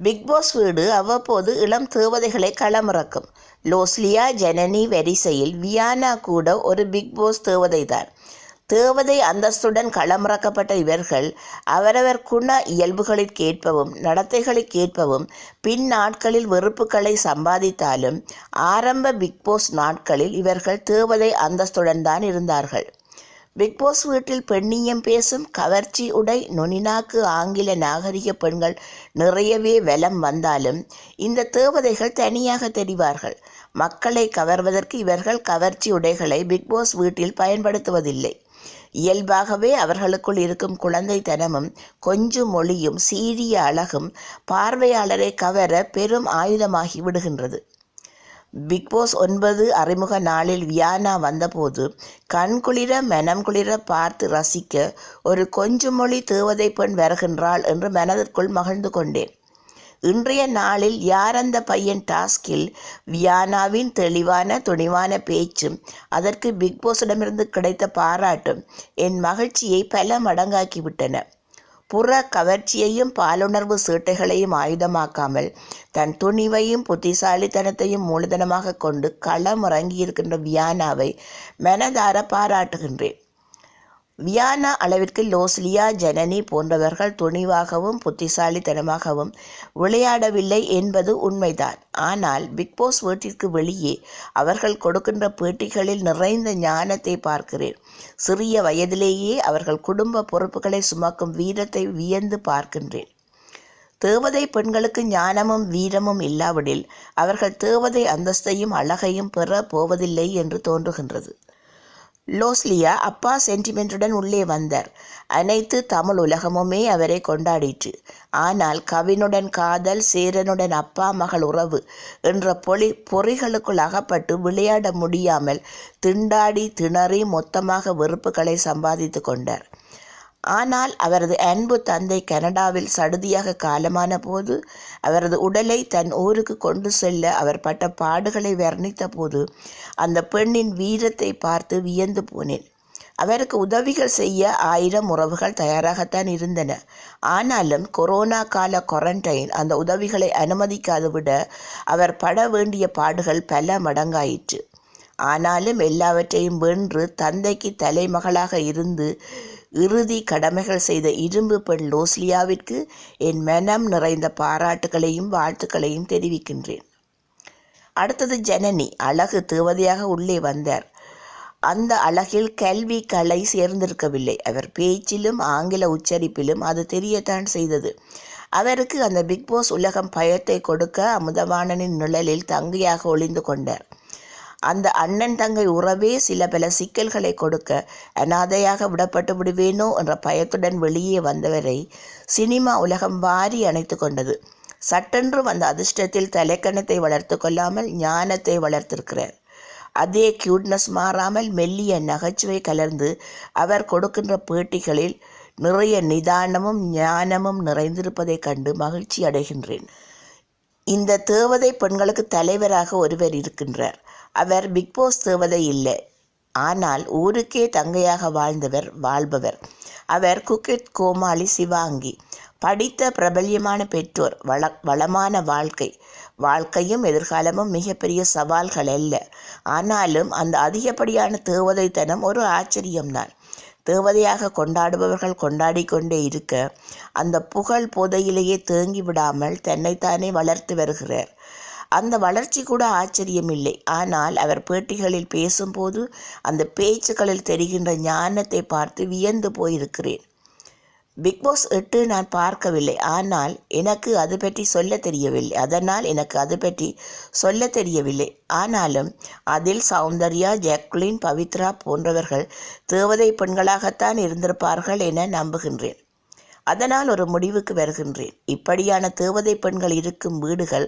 Bigg Boss வீடு அவ்வப்போது இளம் தேவதைகளை களமிறக்கும். லோஸ்லியா ஜனனி வரிசையில் வியானா கூட ஒரு பிக்பாஸ் தேவதை தான் தேவதை அந்தஸ்துடன் களமிறக்கப்பட்ட இவர்கள் அவரவர் குண இயல்புகளுக்கேற்பவும் நடத்தைகளுக்கேற்பவும் பின் நாட்களில் வெறுப்புகளை சம்பாதித்தாலும் ஆரம்ப பிக்பாஸ் நாட்களில் இவர்கள் தேவதை அந்தஸ்துடன் தான் இருந்தார்கள். பிக்பாஸ் வீட்டில் பெண்ணியம் பேசும் கவர்ச்சி உடை நுனிநாக்கு ஆங்கில நாகரிக பெண்கள் நிறையவே வலம் வந்தாலும் இந்த தேவதைகள் தனியாக தெரிவார்கள். மக்களை கவர்வதற்கு இவர்கள் கவர்ச்சி உடைகளை பிக்பாஸ் வீட்டில் பயன்படுத்துவதில்லை. இயல்பாகவே அவர்களுக்குள் இருக்கும் குழந்தைத்தனமும் கொஞ்சம் மொழியும் சீரிய அழகும் பார்வையாளரை கவர பெரும் ஆயுதமாகி விடுகின்றது. பிக்பாஸ் ஒன்பது அறிமுக நாளில் வியானா வந்தபோது கண்குளிர மனம் குளிர பார்த்து ரசிக்க ஒரு கொஞ்சம் மொழி தேவதை பெண் வருகின்றாள் என்று மனதிற்குள் மகிழ்ந்து கொண்டேன். இன்றைய நாளில் யார் அந்த பையன் டாஸ்கில்? வியானாவின் தெளிவான துணிவான பேச்சும் அதற்கு பிக்பாஸிடமிருந்து கிடைத்த பாராட்டும் என் மகிழ்ச்சியை பல மடங்காக்கிவிட்டன புற கவர்ச்சியையும் பாலுணர்வு சீட்டைகளையும் ஆயுதமாக்காமல் தன் துணிவையும் புத்திசாலித்தனத்தையும் மூலதனமாக கொண்டு களம் இறங்கியிருக்கின்ற வியானாவை மனதார பாராட்டுகின்றேன். வியானா அளவிற்கு லோஸ்லியா ஜனனி போன்றவர்கள் துணிவாகவும் புத்திசாலித்தனமாகவும் விளையாடவில்லை என்பது உண்மைதான். ஆனால் பிக்பாஸ் வீட்டிற்கு வெளியே அவர்கள் கொடுக்கின்ற பேட்டிகளில் நிறைந்த ஞானத்தை பார்க்கிறேன். சிறிய வயதிலேயே அவர்கள் குடும்ப பொறுப்புகளை சுமக்கும் வீரத்தை வியந்து பார்க்கின்றேன். தேவதை பெண்களுக்கு ஞானமும் வீரமும் இல்லாவிடில் அவர்கள் தேவதை அந்தஸ்தையும் அழகையும் பெற போவதில்லை என்று தோன்றுகின்றது. லோஸ்லியா அப்பா சென்டிமெண்ட்டுடன் உள்ளே வந்தார். அனைத்து தமிழ் உலகமுமே அவரை கொண்டாடிற்று. ஆனால் கவினுடன் காதல் சேரனுடன் அப்பா மகள் உறவு என்ற பொலி பொறிகளுக்குள் அகப்பட்டு விளையாட முடியாமல் திண்டாடி திணறி மொத்தமாக வெறுப்புகளை சம்பாதித்து கொண்டார். ஆனால் அவரது அன்பு தந்தை கனடாவில் சடுதியாக காலமான போது அவரது உடலை தன் ஊருக்கு கொண்டு செல்ல அவர் பட்ட பாடுகளை வர்ணித்த போது அந்த பெண்ணின் வீரத்தை பார்த்து வியந்து போனேன். அவருக்கு உதவிகள் செய்ய ஆயிரம் உறவுகள் தயாராகத்தான் இருந்தன. ஆனாலும் கொரோனா கால குவாரண்டைன் அந்த உதவிகளை அனுமதிக்காது விட அவர் பட வேண்டிய பாடுகள் பல மடங்காயிற்று. ஆனாலும் எல்லாவற்றையும் வென்று தந்தைக்கு தலைமகளாக இருந்து இறுதி கடமைகள் செய்த இரும்பு பெண் லோஸ்லியாவிற்கு என் மனம் நிறைந்த பாராட்டுகளையும் வாழ்த்துக்களையும் தெரிவிக்கின்றேன். அடுத்தது ஜனனி. அழகு தேவதையாக உள்ளே வந்தார். அந்த அழகில் கல்வி கலை சேர்ந்திருக்கவில்லை. அவர் பேச்சிலும் ஆங்கில உச்சரிப்பிலும் அது தெரியத்தான் செய்தது. அவருக்கு அந்த பிக் பாஸ் உலகம் பயத்தை கொடுக்க அமுதவாணனின் நிழலில் தங்கையாக ஒளிந்து கொண்டார். அந்த அண்ணன் தங்கை உறவே சில பல சிக்கல்களை கொடுக்க அனாதையாக விடப்பட்டு விடுவேனோ என்ற பயத்துடன் வெளியே வந்தவரை சினிமா உலகம் வாரி அணைத்து கொண்டது. சட்டென்று வந்த அதிர்ஷ்டத்தில் தலைக்கணத்தை வளர்த்து கொள்ளாமல் ஞானத்தை வளர்த்திருக்கிறார். அதே கியூட்னஸ் மாறாமல் மெல்லிய நகைச்சுவை கலர்ந்து அவர் கொடுக்கின்ற பேட்டிகளில் நிறைய நிதானமும் ஞானமும் நிறைந்திருப்பதைக் கண்டு மகிழ்ச்சி அடைகின்றேன். இந்த தேவதை பெண்களுக்கு தலைவராக ஒருவர் இருக்கின்றார். அவர் பிக்பாஸ் தேவதை இல்லை. ஆனால் ஊருக்கே தங்கையாக வாழ்ந்தவர் வாழ்பவர். அவர் குக்கிட் கோமாளி சிவாங்கி. படித்த பிரபல்யமான பெற்றோர் வள வளமான வாழ்க்கை. வாழ்க்கையும் எதிர்காலமும் மிகப்பெரிய சவால்கள் அல்ல. ஆனாலும் அந்த அதிகப்படியான தேவதைத்தனம் ஒரு ஆச்சரியம்தான். தேவதையாக கொண்டாடுபவர்கள் கொண்டாடி கொண்டே இருக்க அந்த புகழ் போதையிலேயே தேங்கி விடாமல் தன்னைத்தானே வளர்த்து வருகிறார். அந்த வளர்ச்சி கூட ஆச்சரியமில்லை. ஆனால் அவர் பேட்டிகளில் பேசும்போது அந்த பேச்சுக்களில் தெரிகின்ற ஞானத்தை பார்த்து வியந்து போயிருக்கிறேன். பிக்பாஸ் எட்டு நான் பார்க்கவில்லை. ஆனால் எனக்கு அது பற்றி சொல்ல தெரியவில்லை. அதனால் எனக்கு அது பற்றி சொல்ல தெரியவில்லை. ஆனாலும் அதில் சௌந்தர்யா ஜாக்லின் பவித்ரா போன்றவர்கள் தேவதை பெண்களாகத்தான் இருந்திருப்பார்கள் என நம்புகின்றேன். அதனால் ஒரு முடிவுக்கு வருகின்றேன். இப்படியான தேவதை பெண்கள் இருக்கும் வீடுகள்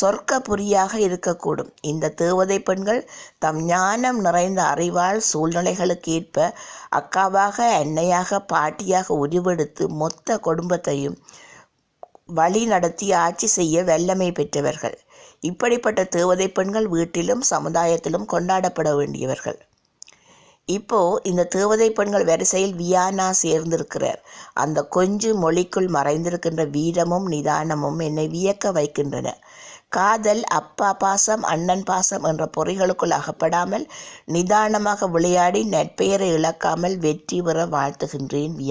சொர்க்க புரியாக இருக்கக்கூடும். இந்த தேவதை பெண்கள் தம் ஞானம் நிறைந்த அறிவால் சூழ்நிலைகளுக்கு ஏற்ப அக்காவாக அன்னையாக பாட்டியாக உருவெடுத்து மொத்த குடும்பத்தையும் வழி நடத்தி ஆட்சி செய்ய வல்லமை பெற்றவர்கள். இப்படிப்பட்ட தேவதை பெண்கள் வீட்டிலும் சமுதாயத்திலும் கொண்டாடப்பட வேண்டியவர்கள். இப்போது இந்த தேவதை பெண்கள் வரிசையில் வியானா சேர்ந்திருக்கிறார். அந்த கொஞ்சு மொழிக்குள் மறைந்திருக்கின்ற வீரமும் நிதானமும் என்னை வியக்க வைக்கின்றன. காதல் அப்பா பாசம் அண்ணன் பாசம் என்ற பொறிகளுக்குள் அகப்படாமல் நிதானமாக விளையாடி நட்பெயரை இழக்காமல் வெற்றி பெற வாழ்த்துகின்றேன் வியா